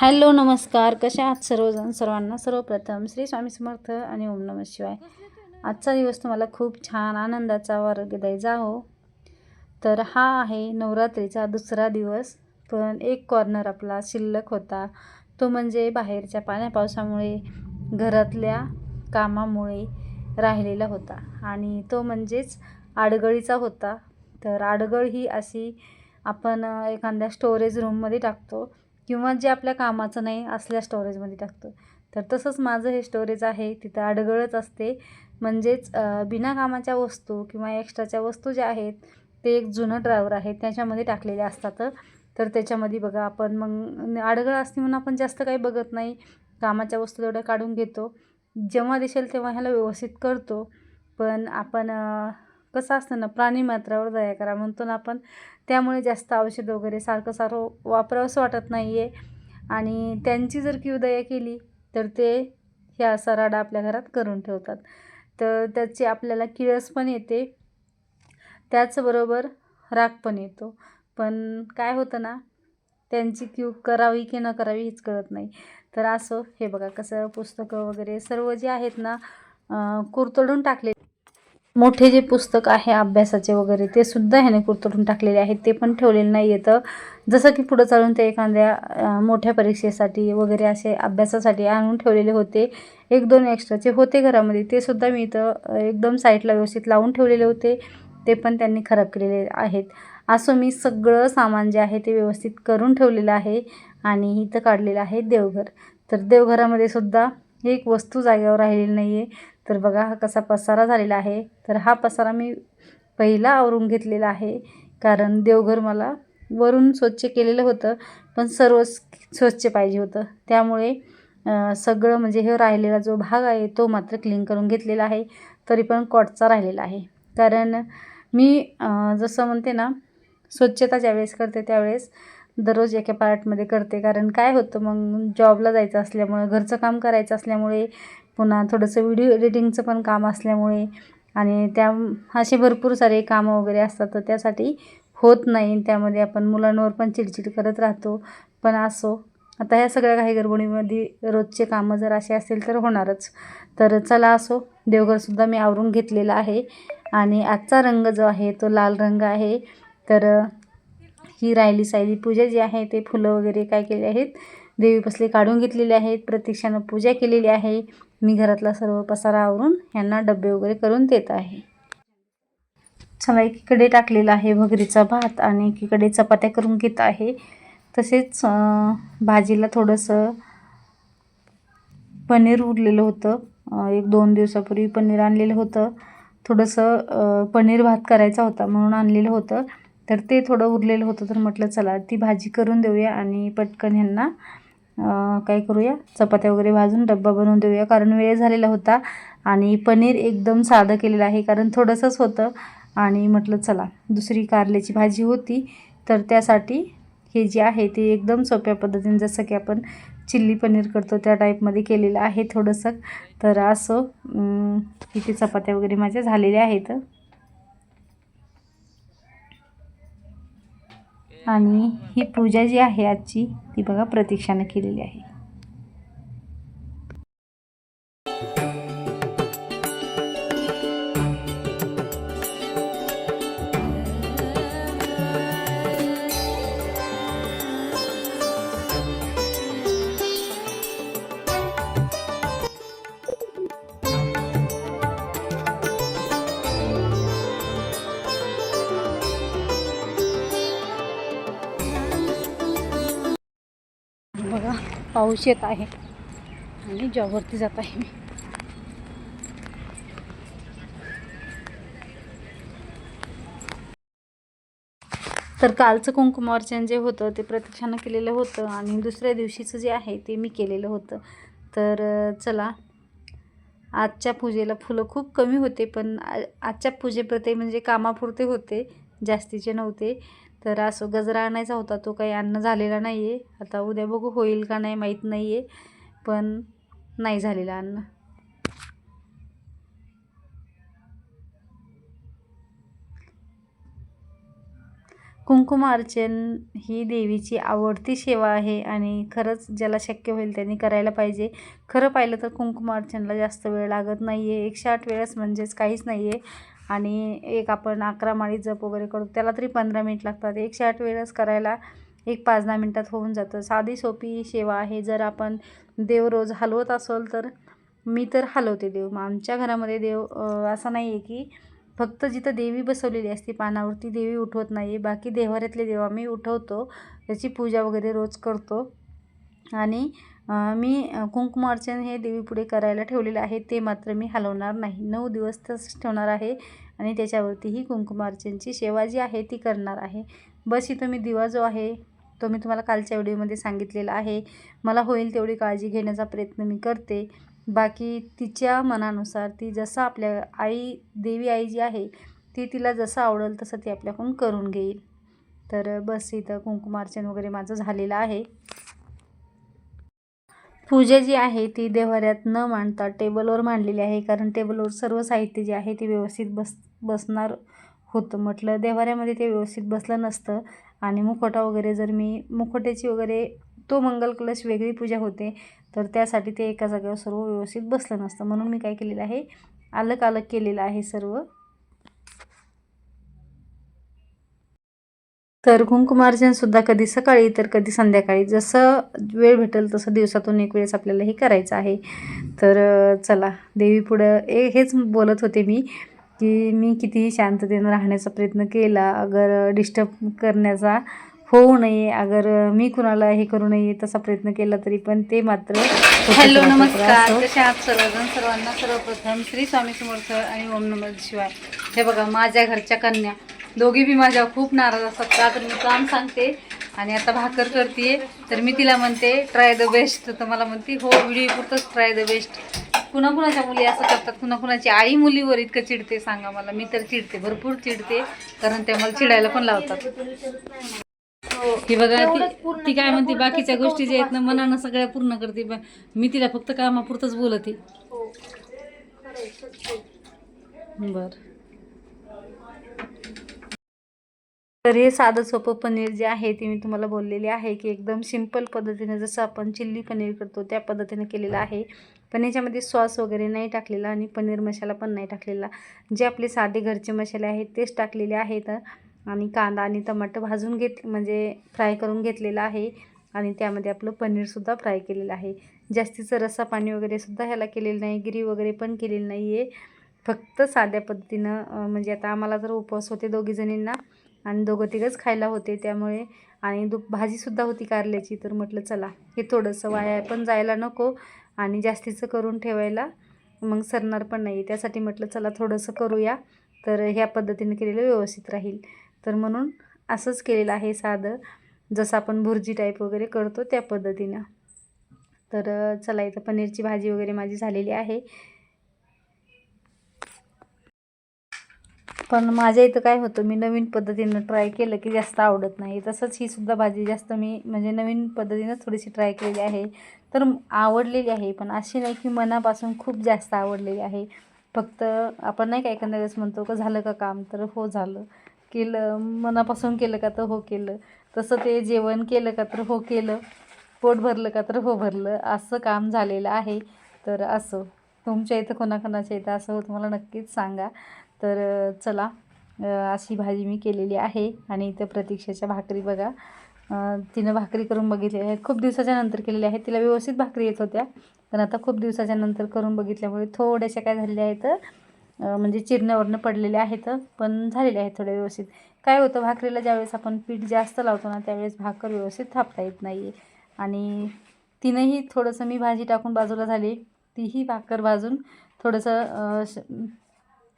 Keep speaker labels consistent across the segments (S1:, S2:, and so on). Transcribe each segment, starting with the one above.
S1: Hello नमस्कार. कशा आहात सर्वजण? सर्वांना सर्वप्रथम श्री स्वामी समर्थ आणि ओम नमः शिवाय. आजचा दिवस तुम्हाला खूप छान आनंदाचा व आरोग्यदायी हो. तर हा आहे नवरात्रीचा दुसरा दिवस पण एक कॉर्नर आपला शिल्लक होता. तो म्हणजे बाहेरच्या पाण्या पावसामुळे घरातल्या कामामुळे राहिलेला होता. आणि तो म्हणजेच आडगळीचा होता. तर आडगळ ही अशी आपण एखाद्या स्टोरेज रूममध्ये टाकतो. किंवा जे आपल्या कामाचं नाही असल्या स्टोरेजमध्ये टाकतो. तर तसंच माझं हे स्टोरेज आहे तिथं अडगळच असते. म्हणजेच बिना कामाच्या वस्तू किंवा एक्स्ट्राच्या वस्तू ज्या आहेत ते एक जुनं ड्रायवर आहे त्याच्यामध्ये टाकलेले असतात. तर त्याच्यामध्ये बघा आपण मग अडगळ असते म्हणून आपण जास्त काही बघत नाही. कामाच्या वस्तू तेवढ्या काढून घेतो. जेव्हा दिसेल तेव्हा ह्याला व्यवस्थित करतो. पण आपण कसं असतं ना प्राणी मात्रावर दया करा. म्हणतो ना आपण त्यामुळे जास्त औषध वगैरे सारखं सारखं वापरावंसं वाटत नाही आहे आणि त्यांची जर किव दया केली तर ते ह्या असा राडा आपल्या घरात करून ठेवतात. तर त्याची आपल्याला किळस पण येते. त्याचबरोबर राग पण येतो. पण काय होतं ना त्यांची क्यू करावी की न करावी हेच कळत नाही. तर असो हे बघा कसं पुस्तकं वगैरे सर्व जे आहेत ना कुरतडून टाकले मोठे जे पुस्तक आहे अभ्यासाचे वगैरे ते सुद्धा ह्याने कुरतडून टाकलेले आहेत. ते पण ठेवलेलं नाही येतं जसं की पुढं चालून ते एखाद्या मोठ्या परीक्षेसाठी वगैरे असे अभ्यासासाठी आणून ठेवलेले होते. एक दोन एक्स्ट्राचे होते घरामध्ये ते सुद्धा मी इथं एकदम साईडला व्यवस्थित लावून ठेवलेले होते. ते पण त्यांनी खराब केलेले आहेत. असं मी सगळं सामान जे आहे ते व्यवस्थित करून ठेवलेलं आहे आणि इथं काढलेलं आहे देवघर. तर देवघरामध्ये सुद्धा एक वस्तू जागेवर राहिलेली नाही आहे तर बघा हा कसा पसारा झालेला आहे. तर हा पसारा मी पहिला आवरून घेतलेला आहे. कारण देवघर मला वरून स्वच्छ केलेलं होतं पण सर्व स्वच्छ पाहिजे होतं. त्यामुळे सगळं म्हणजे हे राहिलेला जो भाग आहे तो मात्र क्लीन करून घेतलेला आहे. तरी पण कॉटचा राहिलेला आहे. कारण मी जसं म्हणते ना स्वच्छता ज्यावेळेस करते त्यावेळेस दररोज एका पार्टमध्ये करते. कारण काय होतं मग जॉबला जायचं असल्यामुळे घरचं काम करायचं असल्यामुळे पुन्हा थोडंसं व्हिडिओ एडिटिंगचं पण काम असल्यामुळे आणि त्या असे भरपूर सारे कामं वगैरे असतात तर त्यासाठी होत नाही. त्यामध्ये आपण मुलांवर पण चिडचिड करत राहतो. पण असो आता ह्या सगळ्या काही गडबडीमध्ये रोजचे कामं जर असे असेल तर होणारच. तर चला असो देवघरसुद्धा मी आवरून घेतलेला आहे. आणि आजचा रंग जो आहे तो लाल रंग आहे. तर ही राहिली सायली पूजा जी आहे ते फुलं वगैरे काय केले आहेत देवीपसले काढून घेतलेले आहेत प्रत्यक्षानं पूजा केलेली आहे. मी घरातला सर्व पसारा आवरून यांना डबे वगैरे करून देत आहे. चला एकीकडे टाकलेला आहे भगरीचा भात आणि एकीकडे चपात्या करून घेत आहे. तसेच भाजीला थोडंसं पनीर उरलेलं होतं. एक दोन दिवसापूर्वी पनीर आणलेलं होतं. थोडंसं पनीर भात करायचा होता म्हणून आणलेलं होतं. तर ते थोडं उरलेलं होतं. तर म्हटलं चला ती भाजी करून देऊया आणि पटकन ह्यांना काय करूया? चपात्या वगैरे भाजून डब्बा बनवून देऊया. कारण वेळ झालेला होता आणि पनीर एकदम साधं केलेलं आहे. कारण थोडंसंच होतं आणि म्हटलं चला दुसरी कारल्याची भाजी होती. तर त्यासाठी हे जे आहे ते एकदम सोप्या पद्धतीने जसं की आपण चिल्ली पनीर करतो त्या टाईपमध्ये केलेलं आहे थोडंसं. तर असं इथे चपात्या वगैरे माझ्या झालेल्या आहेत. आणि ही पूजा जी आहे आजची ती बघा प्रतीक्षाने केलेली आहे. पाऊस येत आहे. आणि जॉबवरती जात आहे मी. तर कालचं कुंकुमार्चन जे होतं ते प्रतीक्षानं केलेलं होतं आणि दुसऱ्या दिवशीचं जे आहे ते मी केलेलं होतं. तर चला. आजच्या पूजेला फुलं खूप कमी होते पण आजच्या पूजेप्रते म्हणजे कामापुरते होते जास्तीचे नव्हते. तर असं गजरा आणायचा होता तो काही अन्न झालेला नाही आहे आता उद्या बघू होईल का नाही माहीत नाही आहे पण नाही झालेलं अन्न. कुंकुमार्चन ही देवीची आवडती सेवा आहे आणि खरंच ज्याला शक्य होईल त्यांनी करायला पाहिजे. खरं पाहिलं तर कुंकुमार्चनला जास्त वेळ लागत नाही आहे एकशे आठ वेळेस म्हणजेच काहीच नाही आहे आणि एक आपण अकरा माळी जप वगैरे करू त्याला तरी पंधरा मिनिट लागतात. एकशे आठ वेळेस करायला एक पाच दहा मिनटात होऊन जातं. साधी सोपी सेवा आहे. जर आपण देव रोज हलवत असेल तर मी तर हलवते देव. मग आमच्या घरामध्ये देव असं नाही आहे की फक्त जिथं देवी बसवलेली असते पानावरती देवी उठवत नाही बाकी देवाऱ्यातले देव आम्ही उठवतो. त्याची पूजा वगैरे रोज करतो. आणि मी कुंकुमार्चन हे देवीपुढे करायला ठेवलेलं आहे ते मात्र मी हलवणार नाही. नऊ दिवस तसंच ठेवणार आहे आणि त्याच्यावरती ही कुंकुमार्चनची सेवा जी आहे ती करणार आहे. बस इथं मी दिवा जो आहे तो मी तुम्हाला कालच्या व्हिडिओमध्ये सांगितलेला आहे. मला होईल तेवढी काळजी घेण्याचा प्रयत्न मी करते. बाकी तिच्या मनानुसार ती जसं आपल्या आई देवी आई जी आहे ती तिला जसं आवडेल तसं ती आपल्याकडून करून घेईल. तर बस इथं कुंकुमार्चन वगैरे माझं झालेलं आहे. पूजा जी आहे ती देवाऱ्यात न मांडता टेबलवर मांडलेली आहे कारण टेबलवर सर्व साहित्य जे आहे ते व्यवस्थित बस बसणार होतं. म्हटलं देवाऱ्यामध्ये ते व्यवस्थित बसलं नसतं आणि मुखवटा वगैरे जर मी मुखोट्याची वगैरे तो मंगल कलश वेगळी पूजा होते तर त्यासाठी ते एका जागेवर सर्व व्यवस्थित बसलं नसतं. म्हणून मी काय केलेलं आहे अलग अलग केलेलं आहे सर्व. तर कुंकुमार्चनसुद्धा कधी सकाळी तर कधी संध्याकाळी. जसं वेळ भेटेल तसं दिवसातून एक वेळेस आपल्याला हे करायचं आहे. तर चला देवीपुढं ए हेच बोलत होते मी की मी कितीही शांततेनं राहण्याचा प्रयत्न केला. अगर डिस्टर्ब करण्याचा होऊ नये अगर मी कुणाला हे करू नये तसा प्रयत्न केला तरी पण ते मात्र
S2: हॅलो नमस्कार. कसे आहात सर्वजण? सर्वांना सर्वप्रथम श्री स्वामी समर्थ आणि ओम नमः शिवाय. हे बघा माझ्या घरच्या कन्या. दोघी बी माझ्या खूप नाराज असतात. का तर मी काम सांगते आणि आता भाकर करते तर मी तिला म्हणते ट्राय द बेस्ट तर मला म्हणते हो व्हिडिओ पुरतंच ट्राय द बेस्ट कुणाकुणाच्या मुली असं करतात? कुणाकुणाची आई मुलीवर इतकं चिडते सांगा मला. मी तर चिडते भरपूर चिडते कारण ते मला चिडायला पण लावतात. ही बघा ती ती काय म्हणते बाकीच्या गोष्टी ज्या आहेत ना मनानं सगळ्या पूर्ण करते मी तिला फक्त कामापुरतंच बोलते. बर.
S1: तर हे साधं सोपं पनीर जे आहे ते मी तुम्हाला बोललेले आहे की एकदम सिंपल पद्धतीने जसं आपण चिल्ली पनीर करतो त्या पद्धतीने केलेलं आहे. पण याच्यामध्ये सॉस वगैरे नाही टाकलेला आणि पनीर मसाला पण नाही टाकलेला. जे आपले साधे घरचे मसाले आहेत तेच टाकलेले आहेत आणि कांदा आणि टमाटर भाजून घेत म्हणजे फ्राय करून घेतलेला आहे आणि त्यामध्ये आपलं पनीरसुद्धा फ्राय केलेलं आहे. जास्तीचं रस्सा पाणी वगैरेसुद्धा ह्याला केलेलं नाही गिरी वगैरे पण केलेली नाही आहे फक्त साध्या पद्धतीनं म्हणजे आता आम्हाला जर उपवास होते दोघीजणींना आणि दोघं तिघंच खायला होते त्यामुळे. आणि दु भाजीसुद्धा होती कारल्याची तर म्हटलं चला हे थोडंसं वाया पण जायला नको आणि जास्तीचं करून ठेवायला. मग सरणार पण नाही त्यासाठी म्हटलं चला थोडंसं करूया. तर ह्या पद्धतीने केलेलं व्यवस्थित राहील. तर म्हणून असंच केलेलं आहे साधं. जसं आपण भुर्जी टाईप वगैरे करतो त्या पद्धतीनं. तर चला इथं पनीरची भाजी वगैरे माझी झालेली आहे. पण माझ्या इथं काय होतं मी नवीन पद्धतीनं ट्राय केलं की जास्त आवडत नाही. तसंच ही सुद्धा भाजी जास्त मी म्हणजे नवीन पद्धतीनं थोडीशी ट्राय केलेली आहे. तर आवडलेली आहे पण अशी नाही की मनापासून खूप जास्त आवडलेली आहे. फक्त आपण नाही का एखाद्या वेळेस म्हणतो का झालं का काम? तर हो झालं. केलं मनापासून केलं का तर हो केलं. तसं ते जेवण केलं का तर हो केलं. पोट भरलं का तर हो भरलं. असं काम झालेलं आहे. तर असं. तुमच्या इथं कोणाकोणाच्या इथं असं हो तुम्हाला नक्कीच सांगा. तर चला अशी भाजी मी केलेली आहे आणि इथं प्रतीक्षाच्या भाकरी बघा. तिनं भाकरी करून बघितली आहे खूप दिवसाच्या नंतर केलेली आहे तिला व्यवस्थित भाकरी येत होत्या. पण आता खूप दिवसाच्या नंतर करून बघितल्यामुळे थोड्याशा काय झालेल्या आहेत म्हणजे चिरण्यावरनं पडलेल्या आहेत पण झालेल्या आहेत थोड्या व्यवस्थित. काय होतं भाकरीला ज्यावेळेस आपण पीठ जास्त लावतो ना त्यावेळेस भाकर व्यवस्थित थापता येत नाही आणि तिनंही थोडंसं मी भाजी टाकून बाजूला झाली तीही भाकर भाजून थोडंसं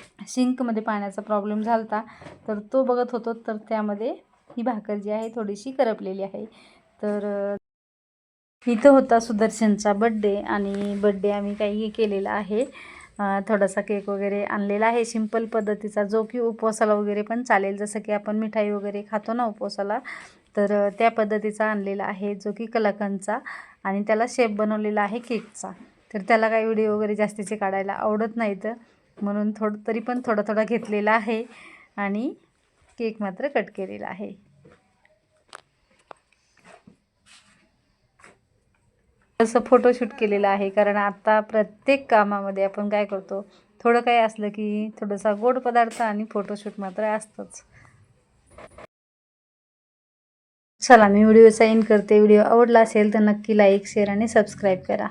S1: सिंकमध्ये शिंकमध्ये पाण्याचा प्रॉब्लेम झाला होता तर तो बघत होतो तर त्यामध्ये ही भाकर जी आहे थोडीशी करपलेली आहे. तर इथं होता सुदर्शनचा बड्डे आणि बड्डे आम्ही काही केलेला आहे. थोडासा केक वगैरे आणलेला आहे सिंपल पद्धतीचा जो की उपवासाला वगैरे पण चालेल जसं की आपण मिठाई वगैरे खातो ना उपवासाला तर त्या पद्धतीचा आणलेला आहे जो की कलाकंदचा आणि त्याला शेप बनवलेला आहे केकचा तर त्याला काही व्हिडिओ वगैरे जास्तीचे काढायला आवडत नाहीत. म्हणून थोडं तरी पण थोडा थोडा घेतलेला आहे. आणि केक मात्र कट केलेला आहे. तसं फोटोशूट केलेलं आहे. कारण आत्ता प्रत्येक कामामध्ये आपण काय करतो थोडं काय असलं की थोडंसा गोड पदार्थ आणि फोटोशूट मात्र असतंच. चला मी व्हिडिओचा एंड करते. व्हिडिओ आवडला असेल तर नक्की लाईक शेअर आणि सबस्क्राईब करा.